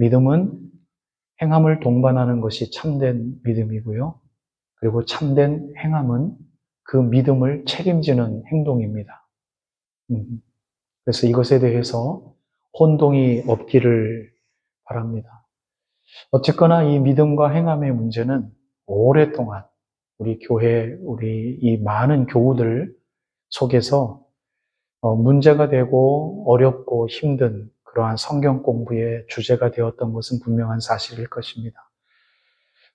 믿음은 행함을 동반하는 것이 참된 믿음이고요. 그리고 참된 행함은 그 믿음을 책임지는 행동입니다. 음, 그래서 이것에 대해서 혼동이 없기를 바랍니다. 어쨌거나 이 믿음과 행함의 문제는 오랫동안 우리 교회, 우리 이 많은 교우들 속에서 어, 문제가 되고 어렵고 힘든 그러한 성경 공부의 주제가 되었던 것은 분명한 사실일 것입니다.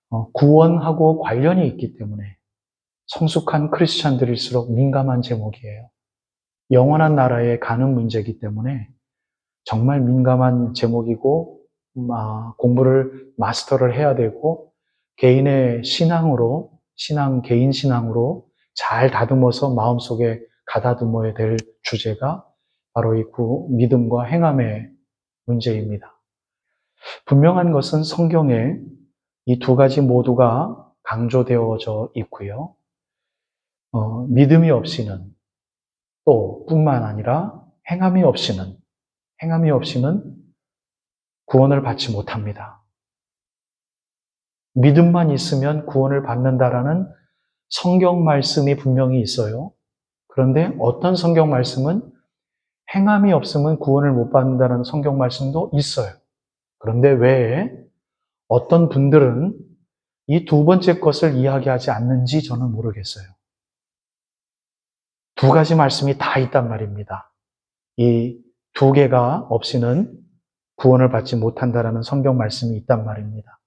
어, 구원하고 관련이 있기 때문에 성숙한 크리스찬들일수록 민감한 제목이에요. 영원한 나라에 가는 문제이기 때문에 정말 민감한 제목이고 아, 공부를 마스터를 해야 되고 개인의 신앙으로 신앙 개인 신앙으로 잘 다듬어서 마음속에 가다듬어야 될 주제가 바로 이 구, 믿음과 행함의 문제입니다. 분명한 것은 성경에 이 두 가지 모두가 강조되어져 있고요. 어, 믿음이 없이는 또 뿐만 아니라 행함이 없이는 행함이 없이는 구원을 받지 못합니다. 믿음만 있으면 구원을 받는다라는 성경 말씀이 분명히 있어요. 그런데 어떤 성경 말씀은 행함이 없으면 구원을 못 받는다는 성경 말씀도 있어요. 그런데 왜 어떤 분들은 이 두 번째 것을 이야기하지 않는지 저는 모르겠어요. 두 가지 말씀이 다 있단 말입니다. 이 두 개가 없이는 구원을 받지 못한다라는 성경 말씀이 있단 말입니다.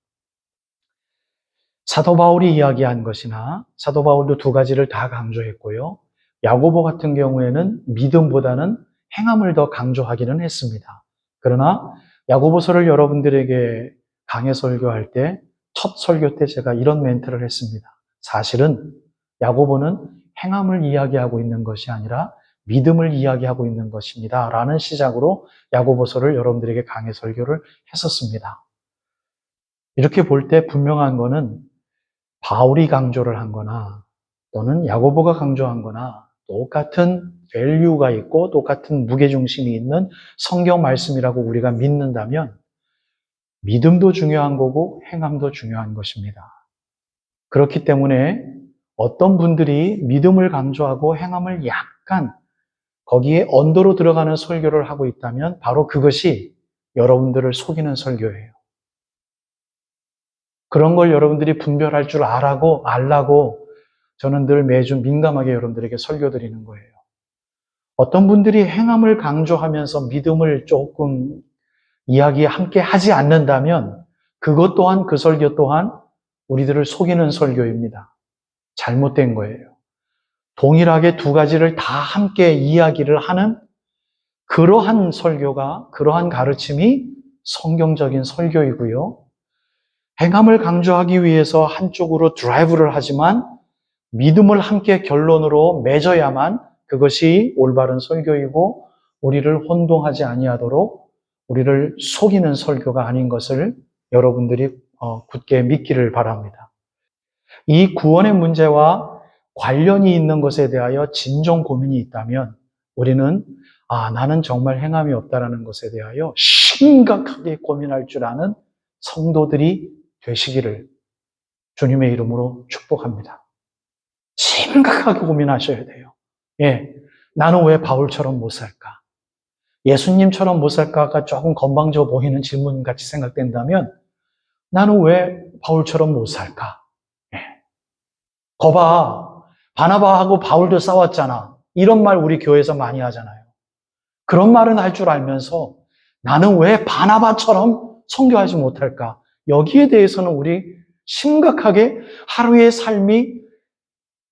사도 바울이 이야기한 것이나 사도 바울도 두 가지를 다 강조했고요. 야고보 같은 경우에는 믿음보다는 행함을 더 강조하기는 했습니다. 그러나 야고보서를 여러분들에게 강해 설교할 때 첫 설교 때 제가 이런 멘트를 했습니다. 사실은 야고보는 행함을 이야기하고 있는 것이 아니라 믿음을 이야기하고 있는 것입니다. 라는 시작으로 야고보서를 여러분들에게 강해 설교를 했었습니다. 이렇게 볼 때 분명한 거는 바울이 강조를 한 거나 또는 야고보가 강조한 거나 똑같은 밸류가 있고 똑같은 무게중심이 있는 성경 말씀이라고 우리가 믿는다면 믿음도 중요한 거고 행함도 중요한 것입니다. 그렇기 때문에 어떤 분들이 믿음을 강조하고 행함을 약간 거기에 언더로 들어가는 설교를 하고 있다면 바로 그것이 여러분들을 속이는 설교예요. 그런 걸 여러분들이 분별할 줄 알라고, 알라고 저는 늘 매주 민감하게 여러분들에게 설교 드리는 거예요. 어떤 분들이 행함을 강조하면서 믿음을 조금 이야기 함께 하지 않는다면 그것 또한 그 설교 또한 우리들을 속이는 설교입니다. 잘못된 거예요. 동일하게 두 가지를 다 함께 이야기를 하는 그러한 설교가, 그러한 가르침이 성경적인 설교이고요. 행함을 강조하기 위해서 한쪽으로 드라이브를 하지만 믿음을 함께 결론으로 맺어야만 그것이 올바른 설교이고 우리를 혼동하지 아니하도록 우리를 속이는 설교가 아닌 것을 여러분들이 어, 굳게 믿기를 바랍니다. 이 구원의 문제와 관련이 있는 것에 대하여 진정 고민이 있다면 우리는 아 나는 정말 행함이 없다라는 것에 대하여 심각하게 고민할 줄 아는 성도들이 되시기를 주님의 이름으로 축복합니다. 심각하게 고민하셔야 돼요. 예, 나는 왜 바울처럼 못 살까? 예수님처럼 못 살까가 조금 건방져 보이는 질문 같이 생각된다면 나는 왜 바울처럼 못 살까? 예. 거봐, 바나바하고 바울도 싸웠잖아. 이런 말 우리 교회에서 많이 하잖아요. 그런 말은 할 줄 알면서 나는 왜 바나바처럼 성교하지 못할까? 여기에 대해서는 우리 심각하게 하루의 삶이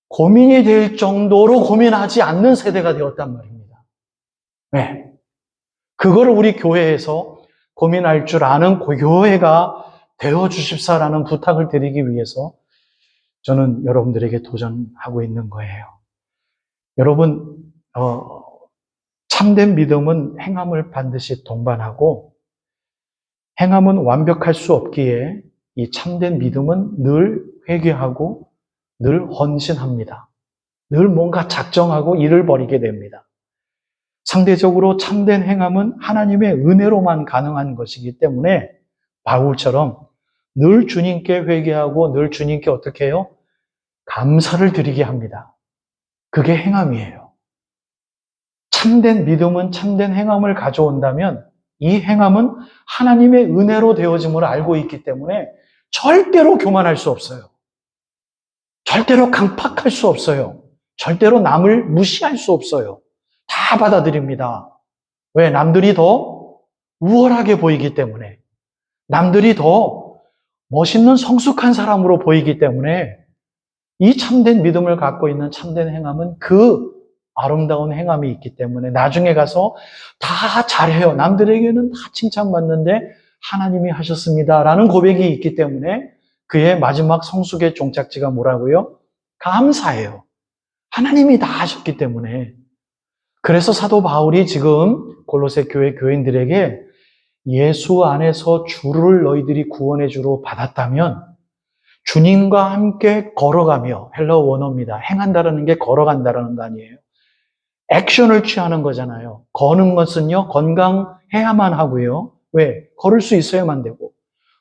고민이 될 정도로 고민하지 않는 세대가 되었단 말입니다. 네. 그거를 우리 교회에서 고민할 줄 아는 그 교회가 되어 주십사라는 부탁을 드리기 위해서 저는 여러분들에게 도전하고 있는 거예요. 여러분, 어, 참된 믿음은 행함을 반드시 동반하고 행함은 완벽할 수 없기에 이 참된 믿음은 늘 회개하고 늘 헌신합니다. 늘 뭔가 작정하고 일을 벌이게 됩니다. 상대적으로 참된 행함은 하나님의 은혜로만 가능한 것이기 때문에 바울처럼 늘 주님께 회개하고 늘 주님께 어떻게 해요? 감사를 드리게 합니다. 그게 행함이에요. 참된 믿음은 참된 행함을 가져온다면 이 행함은 하나님의 은혜로 되어짐을 알고 있기 때문에 절대로 교만할 수 없어요. 절대로 강팍할 수 없어요. 절대로 남을 무시할 수 없어요. 다 받아들입니다. 왜? 남들이 더 우월하게 보이기 때문에. 남들이 더 멋있는 성숙한 사람으로 보이기 때문에 이 참된 믿음을 갖고 있는 참된 행함은 그 아름다운 행함이 있기 때문에 나중에 가서 다 잘해요. 남들에게는 다 칭찬받는데 하나님이 하셨습니다 라는 고백이 있기 때문에 그의 마지막 성숙의 종착지가 뭐라고요? 감사해요. 하나님이 다 하셨기 때문에. 그래서 사도 바울이 지금 골로새 교회 교인들에게 예수 안에서 주를 너희들이 구원의 주로 받았다면 주님과 함께 걸어가며 헬러 원어입니다. 행한다라는 게 걸어간다라는 단위예요. 액션을 취하는 거잖아요. 거는 것은요, 건강해야만 하고요. 왜? 걸을 수 있어야만 되고.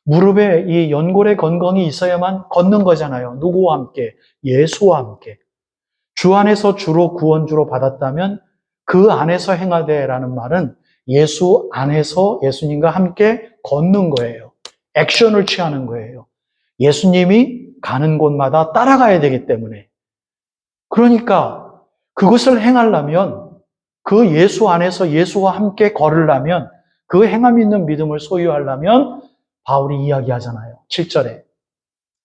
무릎에 이 연골의 건강이 있어야만 걷는 거잖아요. 누구와 함께? 예수와 함께. 주 안에서 주로 구원주로 받았다면 그 안에서 행하되라는 말은 예수 안에서 예수님과 함께 걷는 거예요. 액션을 취하는 거예요. 예수님이 가는 곳마다 따라가야 되기 때문에. 그러니까 그것을 행하려면 그 예수 안에서 예수와 함께 걸으려면 그 행함 있는 믿음을 소유하려면 바울이 이야기하잖아요. 7절에.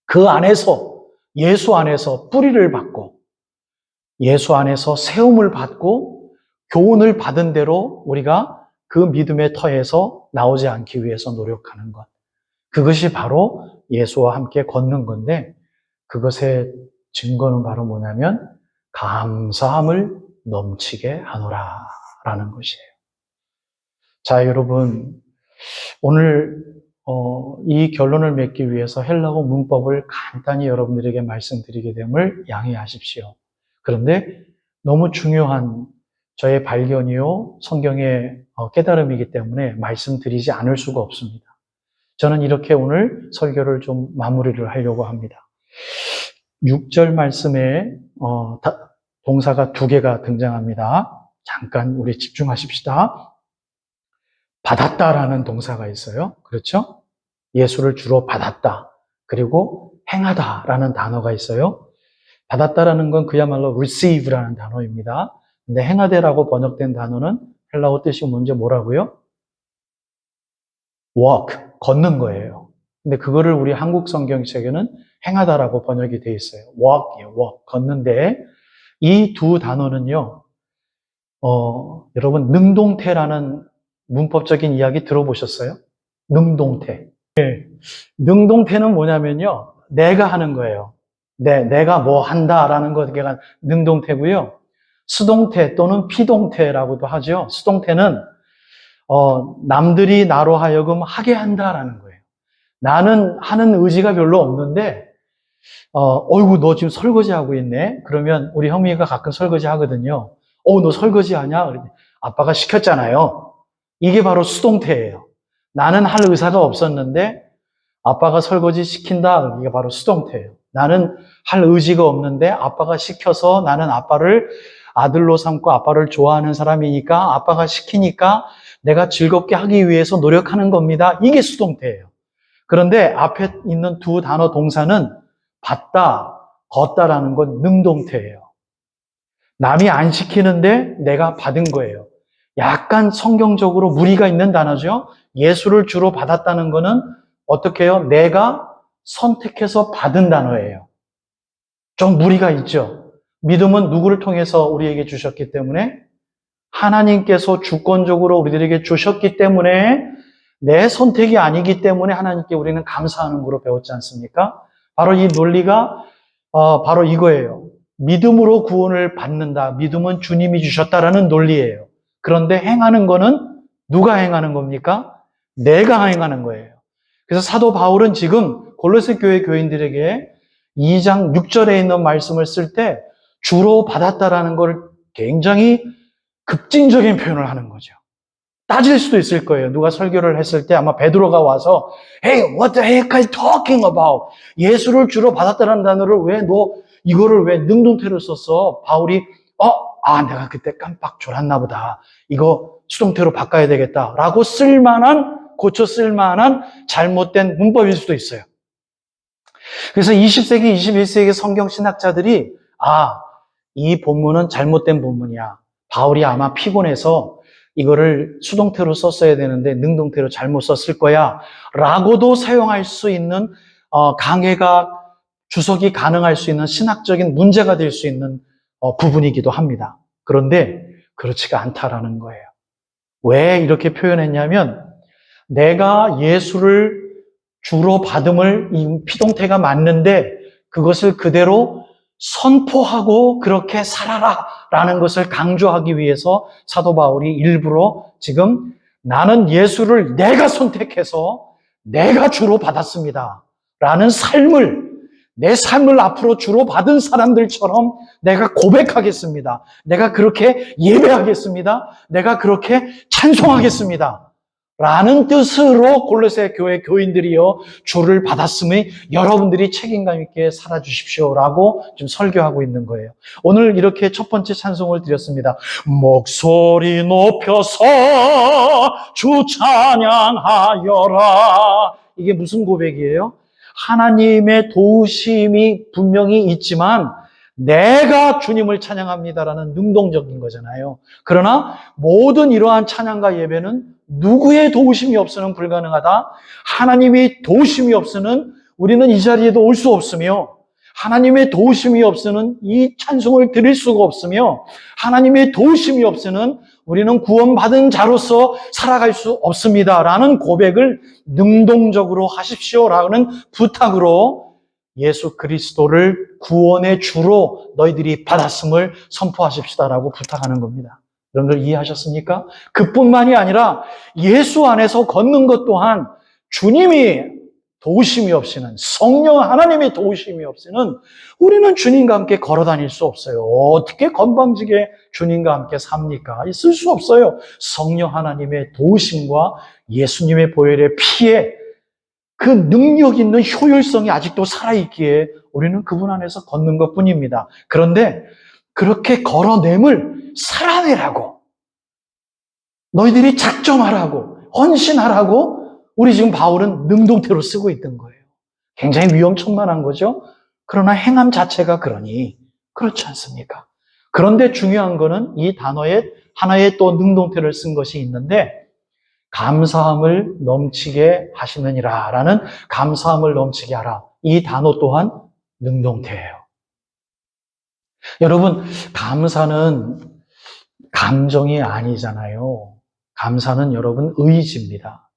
그 안에서 예수 안에서 뿌리를 받고 예수 안에서 세움을 받고 교훈을 받은 대로 우리가 그 믿음의 터에서 나오지 않기 위해서 노력하는 것. 그것이 바로 예수와 함께 걷는 건데 그것의 증거는 바로 뭐냐면 감사함을 넘치게 하노라 라는 것이에요. 자, 여러분 오늘 어, 이 결론을 맺기 위해서 헬라어 문법을 간단히 여러분들에게 말씀드리게 됨을 양해하십시오. 그런데 너무 중요한 저의 발견이요, 성경의 어, 깨달음이기 때문에 말씀드리지 않을 수가 없습니다. 저는 이렇게 오늘 설교를 좀 마무리를 하려고 합니다. 6절 말씀에 어, 동사가 두 개가 등장합니다. 잠깐 우리 집중하십시다. 받았다라는 동사가 있어요. 그렇죠? 예수를 주로 받았다. 그리고 행하다라는 단어가 있어요. 받았다라는 건 그야말로 receive라는 단어입니다. 근데 행하되라고 번역된 단어는 헬라어 뜻이 뭔지 뭐라고요? walk, 걷는 거예요. 근데 그거를 우리 한국 성경책에는 행하다라고 번역이 되어 있어요. walk, walk, 걷는데 이 두 단어는요, 어, 여러분 능동태라는 문법적인 이야기 들어보셨어요? 능동태. 네. 능동태는 뭐냐면요, 내가 하는 거예요. 내, 내가 뭐 한다라는 것가 능동태고요. 수동태 또는 피동태라고도 하죠. 수동태는 어, 남들이 나로 하여금 하게 한다라는 거예요. 나는 하는 의지가 별로 없는데, 어, 어이구, 너 지금 설거지 하고 있네? 그러면 우리 형미가 가끔 설거지 하거든요. 어, 너 설거지 하냐? 아빠가 시켰잖아요. 이게 바로 수동태예요. 나는 할 의사가 없었는데, 아빠가 설거지 시킨다. 이게 바로 수동태예요. 나는 할 의지가 없는데, 아빠가 시켜서 나는 아빠를 아들로 삼고 아빠를 좋아하는 사람이니까, 아빠가 시키니까 내가 즐겁게 하기 위해서 노력하는 겁니다. 이게 수동태예요. 그런데 앞에 있는 두 단어 동사는 받다, 걷다라는 건 능동태예요. 남이 안 시키는데 내가 받은 거예요. 약간 성경적으로 무리가 있는 단어죠. 예수를 주로 받았다는 거는 어떻게 해요? 내가 선택해서 받은 단어예요. 좀 무리가 있죠. 믿음은 누구를 통해서 우리에게 주셨기 때문에 하나님께서 주권적으로 우리들에게 주셨기 때문에 내 선택이 아니기 때문에 하나님께 우리는 감사하는 거로 배웠지 않습니까? 바로 이 논리가 어, 바로 이거예요. 믿음으로 구원을 받는다. 믿음은 주님이 주셨다라는 논리예요. 그런데 행하는 거는 누가 행하는 겁니까? 내가 행하는 거예요. 그래서 사도 바울은 지금 골로새 교회 교인들에게 2장 6절에 있는 말씀을 쓸 때 주로 받았다라는 걸 굉장히 급진적인 표현을 하는 거죠. 따질 수도 있을 거예요. 누가 설교를 했을 때 아마 베드로가 와서 Hey, what the heck are you talking about? 예수를 주로 받았다는 단어를 왜 너 이거를 왜 능동태로 썼어? 바울이 어, 아, 내가 그때 깜빡 졸았나 보다. 이거 수동태로 바꿔야 되겠다. 라고 쓸만한, 고쳐 쓸만한 잘못된 문법일 수도 있어요. 그래서 20세기, 21세기 성경 신학자들이 아, 이 본문은 잘못된 본문이야. 바울이 아마 피곤해서 이거를 수동태로 썼어야 되는데 능동태로 잘못 썼을 거야. 라고도 사용할 수 있는 어, 강해가 주석이 가능할 수 있는 신학적인 문제가 될 수 있는 어, 부분이기도 합니다. 그런데 그렇지가 않다라는 거예요. 왜 이렇게 표현했냐면 내가 예수를 주로 받음을 이 피동태가 맞는데 그것을 그대로 선포하고 그렇게 살아라 라는 것을 강조하기 위해서 사도 바울이 일부러 지금 나는 예수를 내가 선택해서 내가 주로 받았습니다. 라는 삶을 내 삶을 앞으로 주로 받은 사람들처럼 내가 고백하겠습니다. 내가 그렇게 예배하겠습니다. 내가 그렇게 찬송하겠습니다. 라는 뜻으로 골로새 교회 교인들이요 주를 받았음에 여러분들이 책임감 있게 살아주십시오라고 지금 설교하고 있는 거예요. 오늘 이렇게 첫 번째 찬송을 드렸습니다. 목소리 높여서 주 찬양하여라. 이게 무슨 고백이에요? 하나님의 도우심이 분명히 있지만 내가 주님을 찬양합니다라는 능동적인 거잖아요. 그러나 모든 이러한 찬양과 예배는 누구의 도우심이 없으면 불가능하다. 하나님의 도우심이 없으면 우리는 이 자리에도 올 수 없으며 하나님의 도우심이 없으면 이 찬송을 드릴 수가 없으며 하나님의 도우심이 없으면 우리는 구원받은 자로서 살아갈 수 없습니다 라는 고백을 능동적으로 하십시오 라는 부탁으로 예수 그리스도를 구원의 주로 너희들이 받았음을 선포하십시다라고 부탁하는 겁니다. 여러분들 이해하셨습니까? 그뿐만이 아니라 예수 안에서 걷는 것 또한 주님이 도우심이 없이는 성령 하나님의 도우심이 없이는 우리는 주님과 함께 걸어 다닐 수 없어요. 어떻게 건방지게 주님과 함께 삽니까? 있을 수 없어요. 성령 하나님의 도우심과 예수님의 보혈의 피에 그 능력 있는 효율성이 아직도 살아있기에 우리는 그분 안에서 걷는 것 뿐입니다. 그런데 그렇게 걸어냄을 살아내라고 너희들이 작정하라고 헌신하라고 우리 지금 바울은 능동태로 쓰고 있던 거예요. 굉장히 위험천만한 거죠. 그러나 행함 자체가 그러니 그렇지 않습니까? 그런데 중요한 거는 이 단어에 하나의 또 능동태를 쓴 것이 있는데 감사함을 넘치게 하시느니라 라는 감사함을 넘치게 하라. 이 단어 또한 능동태예요. 여러분, 감사는 감정이 아니잖아요. 감사는 여러분 의지입니다.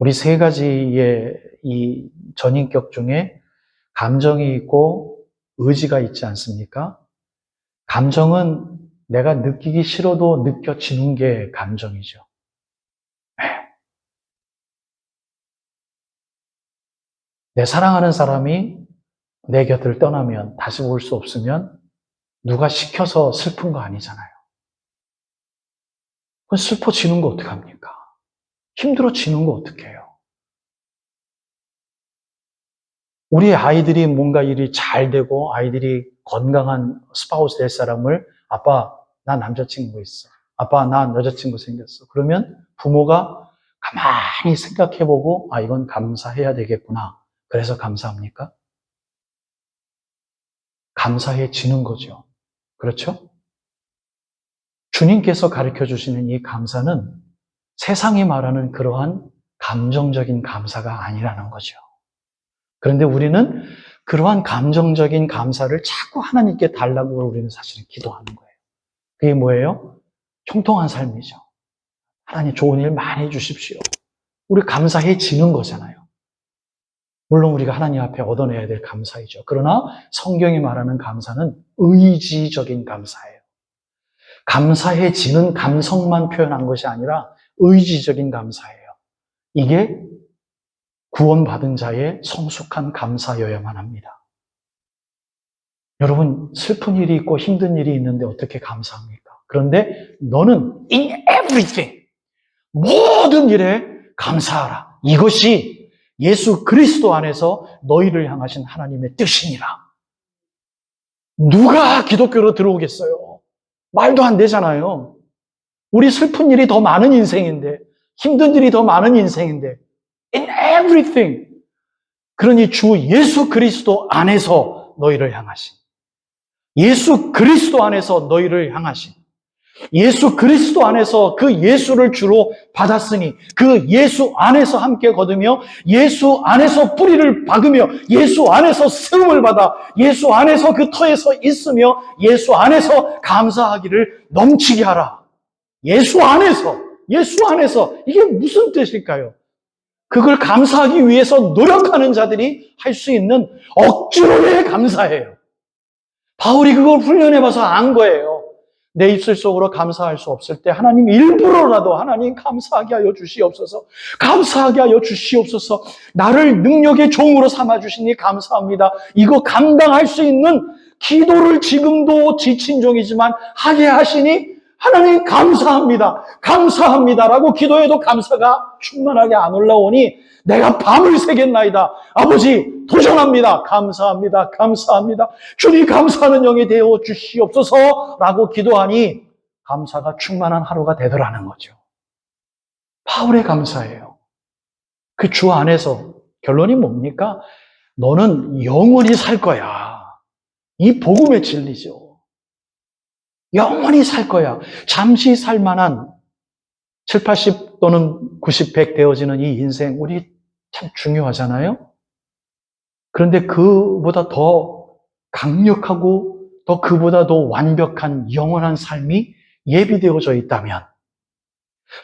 우리 세 가지의 이 전인격 중에 감정이 있고 의지가 있지 않습니까? 감정은 내가 느끼기 싫어도 느껴지는 게 감정이죠. 네. 내 사랑하는 사람이 내 곁을 떠나면 다시 올 수 없으면 누가 시켜서 슬픈 거 아니잖아요. 그 슬퍼지는 거 어떡합니까? 힘들어지는 거 어떡해요? 우리 아이들이 뭔가 일이 잘 되고 아이들이 건강한 스파우스 될 사람을 아빠, 나 남자친구 있어. 아빠, 나 여자친구 생겼어. 그러면 부모가 가만히 생각해보고, 아, 이건 감사해야 되겠구나. 그래서 감사합니까? 감사해지는 거죠. 그렇죠? 주님께서 가르쳐 주시는 이 감사는 세상이 말하는 그러한 감정적인 감사가 아니라는 거죠. 그런데 우리는 그러한 감정적인 감사를 자꾸 하나님께 달라고 우리는 사실은 기도하는 거예요. 그게 뭐예요? 형통한 삶이죠. 하나님 좋은 일 많이 해주십시오. 우리 감사해지는 거잖아요. 물론 우리가 하나님 앞에 얻어내야 될 감사이죠. 그러나 성경이 말하는 감사는 의지적인 감사예요. 감사해지는 감성만 표현한 것이 아니라 의지적인 감사예요. 이게 구원받은 자의 성숙한 감사여야만 합니다. 여러분, 슬픈 일이 있고 힘든 일이 있는데 어떻게 감사합니까? 그런데 너는 in everything, 모든 일에 감사하라. 이것이 예수 그리스도 안에서 너희를 향하신 하나님의 뜻이니라. 누가 기독교로 들어오겠어요? 말도 안 되잖아요. 우리 슬픈 일이 더 많은 인생인데, 힘든 일이 더 많은 인생인데, in everything. 그러니 주 예수 그리스도 안에서 너희를 향하신, 예수 그리스도 안에서 너희를 향하신, 예수 그리스도 안에서 그 예수를 주로 받았으니 그 예수 안에서 함께 거두며 예수 안에서 뿌리를 박으며 예수 안에서 세움을 받아 예수 안에서 그 터에서 있으며 예수 안에서 감사하기를 넘치게 하라. 예수 안에서, 예수 안에서 이게 무슨 뜻일까요? 그걸 감사하기 위해서 노력하는 자들이 할 수 있는 억지로의 감사예요. 바울이 그걸 훈련해 봐서 안 거예요. 내 입술 속으로 감사할 수 없을 때 하나님 일부러라도 하나님 감사하게 하여 주시옵소서. 감사하게 하여 주시옵소서. 나를 능력의 종으로 삼아 주시니 감사합니다. 이거 감당할 수 있는 기도를 지금도 지친 종이지만 하게 하시니 하나님 감사합니다. 감사합니다라고 기도해도 감사가 충만하게 안 올라오니 내가 밤을 새겠나이다. 아버지 도전합니다. 감사합니다. 감사합니다. 주님 감사하는 영이 되어 주시옵소서라고 기도하니 감사가 충만한 하루가 되더라는 거죠. 바울의 감사예요. 그 주 안에서 결론이 뭡니까? 너는 영원히 살 거야. 이 복음의 진리죠. 영원히 살 거야. 잠시 살 만한 7, 80 또는 90, 100 되어지는 이 인생, 우리 참 중요하잖아요? 그런데 그보다 더 강력하고 더 그보다 더 완벽한 영원한 삶이 예비되어져 있다면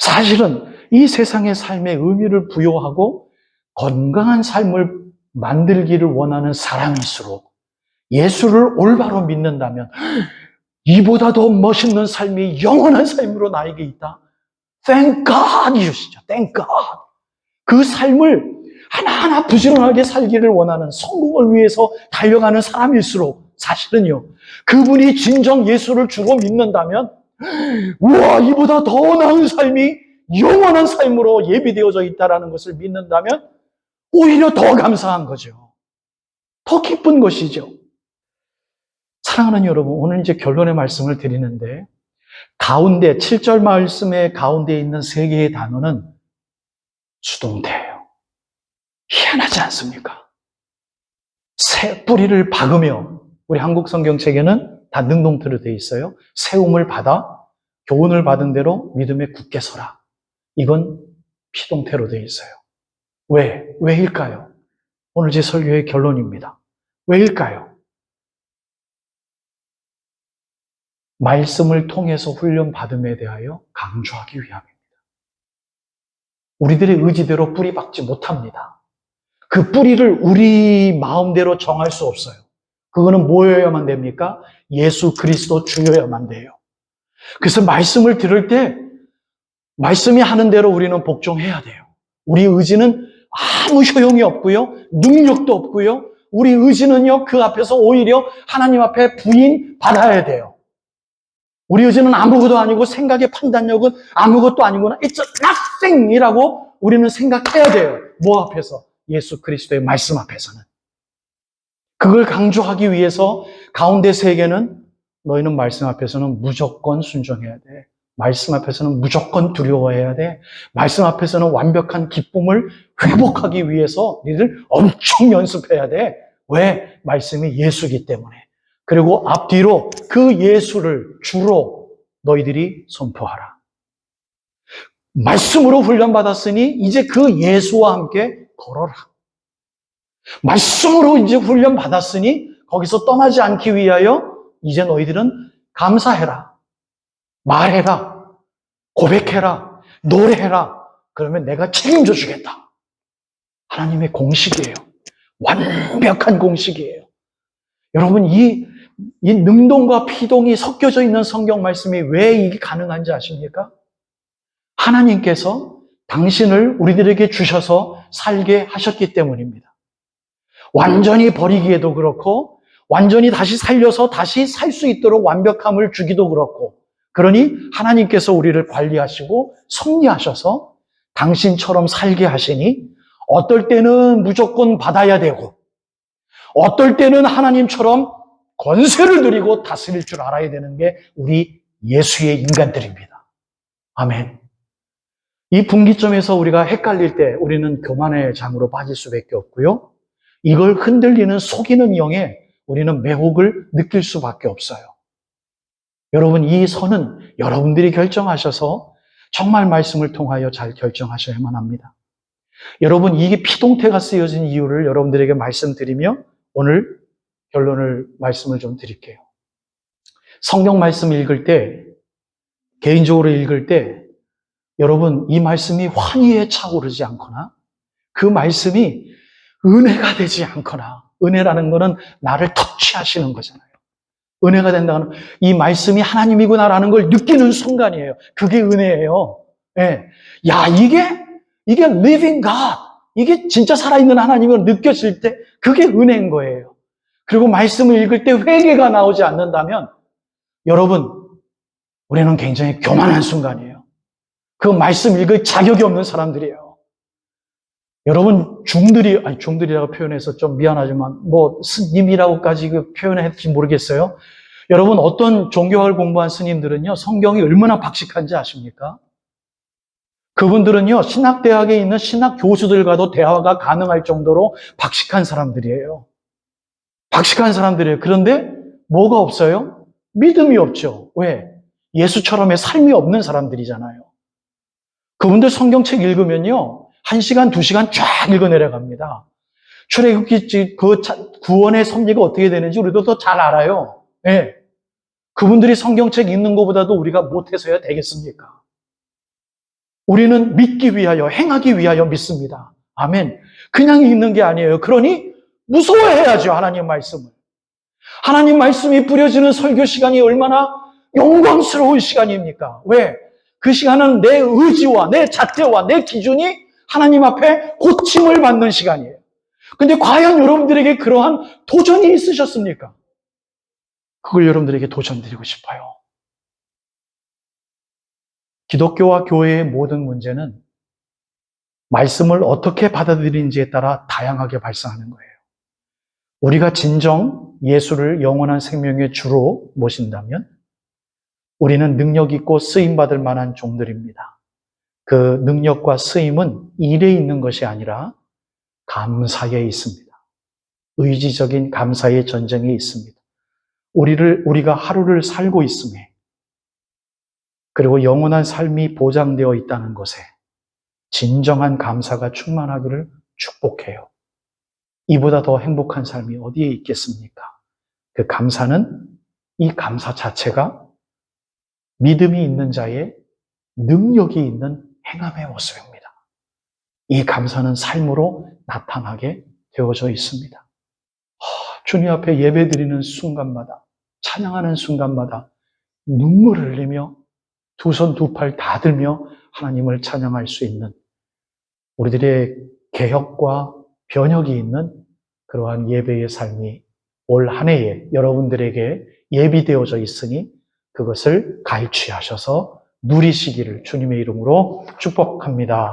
사실은 이 세상의 삶의 의미를 부여하고 건강한 삶을 만들기를 원하는 사람일수록 예수를 올바로 믿는다면 이보다 더 멋있는 삶이 영원한 삶으로 나에게 있다. Thank God 이러시죠. Thank God. 그 삶을 하나하나 부지런하게 살기를 원하는 성공을 위해서 달려가는 사람일수록 사실은요. 그분이 진정 예수를 주로 믿는다면 우와 이보다 더 나은 삶이 영원한 삶으로 예비되어져 있다는 것을 믿는다면 오히려 더 감사한 거죠. 더 기쁜 것이죠. 사랑하는 여러분, 오늘 이제 결론의 말씀을 드리는데, 가운데, 7절 말씀의 가운데 있는 세 개의 단어는 수동태예요. 희한하지 않습니까? 새 뿌리를 박으며, 우리 한국 성경책에는 다 능동태로 되어 있어요. 세움을 받아, 교훈을 받은 대로 믿음에 굳게 서라. 이건 피동태로 되어 있어요. 왜? 왜일까요? 오늘 제 설교의 결론입니다. 왜일까요? 말씀을 통해서 훈련받음에 대하여 강조하기 위함입니다. 우리들의 의지대로 뿌리 박지 못합니다. 그 뿌리를 우리 마음대로 정할 수 없어요. 그거는 뭐여야만 됩니까? 예수 그리스도 주여야만 돼요. 그래서 말씀을 들을 때 말씀이 하는 대로 우리는 복종해야 돼요. 우리 의지는 아무 효용이 없고요. 능력도 없고요. 우리 의지는요, 그 앞에서 오히려 하나님 앞에 부인 받아야 돼요. 우리 의지는 아무것도 아니고 생각의 판단력은 아무것도 아니구나. It's nothing이라고 우리는 생각해야 돼요. 뭐 앞에서? 예수 그리스도의 말씀 앞에서는. 그걸 강조하기 위해서 가운데 세 개는 너희는 말씀 앞에서는 무조건 순종해야 돼. 말씀 앞에서는 무조건 두려워해야 돼. 말씀 앞에서는 완벽한 기쁨을 회복하기 위해서 너희들 엄청 연습해야 돼. 왜? 말씀이 예수기 때문에. 그리고 앞뒤로 그 예수를 주로 너희들이 선포하라. 말씀으로 훈련받았으니 이제 그 예수와 함께 걸어라. 말씀으로 이제 훈련받았으니 거기서 떠나지 않기 위하여 이제 너희들은 감사해라. 말해라. 고백해라. 노래해라. 그러면 내가 책임져 주겠다. 하나님의 공식이에요. 완벽한 공식이에요. 여러분, 이, 이 능동과 피동이 섞여져 있는 성경 말씀이 왜 이게 가능한지 아십니까? 하나님께서 당신을 우리들에게 주셔서 살게 하셨기 때문입니다. 완전히 버리기에도 그렇고, 완전히 다시 살려서 다시 살 수 있도록 완벽함을 주기도 그렇고, 그러니 하나님께서 우리를 관리하시고 섭리하셔서 당신처럼 살게 하시니 어떨 때는 무조건 받아야 되고 어떨 때는 하나님처럼 권세를 누리고 다스릴 줄 알아야 되는 게 우리 예수의 인간들입니다. 아멘. 이 분기점에서 우리가 헷갈릴 때 우리는 교만의 장으로 빠질 수밖에 없고요. 이걸 흔들리는 속이는 영에 우리는 매혹을 느낄 수밖에 없어요. 여러분, 이 선은 여러분들이 결정하셔서 정말 말씀을 통하여 잘 결정하셔야만 합니다. 여러분, 이게 피동태가 쓰여진 이유를 여러분들에게 말씀드리며 오늘 결론을 말씀을 좀 드릴게요. 성경 말씀 읽을 때, 개인적으로 읽을 때, 여러분, 이 말씀이 환희에 차오르지 않거나, 그 말씀이 은혜가 되지 않거나, 은혜라는 것은 나를 터치하시는 거잖아요. 은혜가 된다는 이 말씀이 하나님이구나라는 걸 느끼는 순간이에요. 그게 은혜예요. 예. 야, 이게, 이게 living God. 이게 진짜 살아있는 하나님을 느껴질 때, 그게 은혜인 거예요. 그리고 말씀을 읽을 때 회개가 나오지 않는다면, 여러분, 우리는 굉장히 교만한 순간이에요. 그 말씀 읽을 자격이 없는 사람들이에요. 여러분, 중들이, 아니, 중들이라고 표현해서 좀 미안하지만, 뭐, 스님이라고까지 그 표현했지 모르겠어요. 여러분, 어떤 종교학을 공부한 스님들은요, 성경이 얼마나 박식한지 아십니까? 그분들은요, 신학대학에 있는 신학 교수들과도 대화가 가능할 정도로 박식한 사람들이에요. 박식한 사람들이에요. 그런데 뭐가 없어요? 믿음이 없죠. 왜? 예수처럼의 삶이 없는 사람들이잖아요. 그분들 성경책 읽으면요, 한 시간, 두 시간 쫙 읽어 내려갑니다. 출애굽기 그 구원의 섭리가 어떻게 되는지 우리도 더 잘 알아요. 예. 그분들이 성경책 읽는 것보다도 우리가 못해서야 되겠습니까? 우리는 믿기 위하여, 행하기 위하여 믿습니다. 아멘. 그냥 읽는 게 아니에요. 그러니 무서워해야죠, 하나님 말씀을. 하나님 말씀이 뿌려지는 설교 시간이 얼마나 영광스러운 시간입니까? 왜? 그 시간은 내 의지와 내 잣대와 내 기준이 하나님 앞에 고침을 받는 시간이에요. 근데 과연 여러분들에게 그러한 도전이 있으셨습니까? 그걸 여러분들에게 도전드리고 싶어요. 기독교와 교회의 모든 문제는 말씀을 어떻게 받아들이는지에 따라 다양하게 발생하는 거예요. 우리가 진정 예수를 영원한 생명의 주로 모신다면 우리는 능력 있고 쓰임 받을 만한 종들입니다. 그 능력과 쓰임은 일에 있는 것이 아니라 감사에 있습니다. 의지적인 감사의 전쟁에 있습니다. 우리를 우리가 하루를 살고 있음에 그리고 영원한 삶이 보장되어 있다는 것에 진정한 감사가 충만하기를 축복해요. 이보다 더 행복한 삶이 어디에 있겠습니까? 그 감사는 이 감사 자체가 믿음이 있는 자의 능력이 있는 행함의 모습입니다. 이 감사는 삶으로 나타나게 되어져 있습니다. 주님 앞에 예배 드리는 순간마다, 찬양하는 순간마다 눈물을 흘리며 두 손 두 팔 다 들며 하나님을 찬양할 수 있는 우리들의 개혁과 변혁이 있는 그러한 예배의 삶이 올 한 해에 여러분들에게 예비되어져 있으니 그것을 갈취하셔서 누리시기를 주님의 이름으로 축복합니다.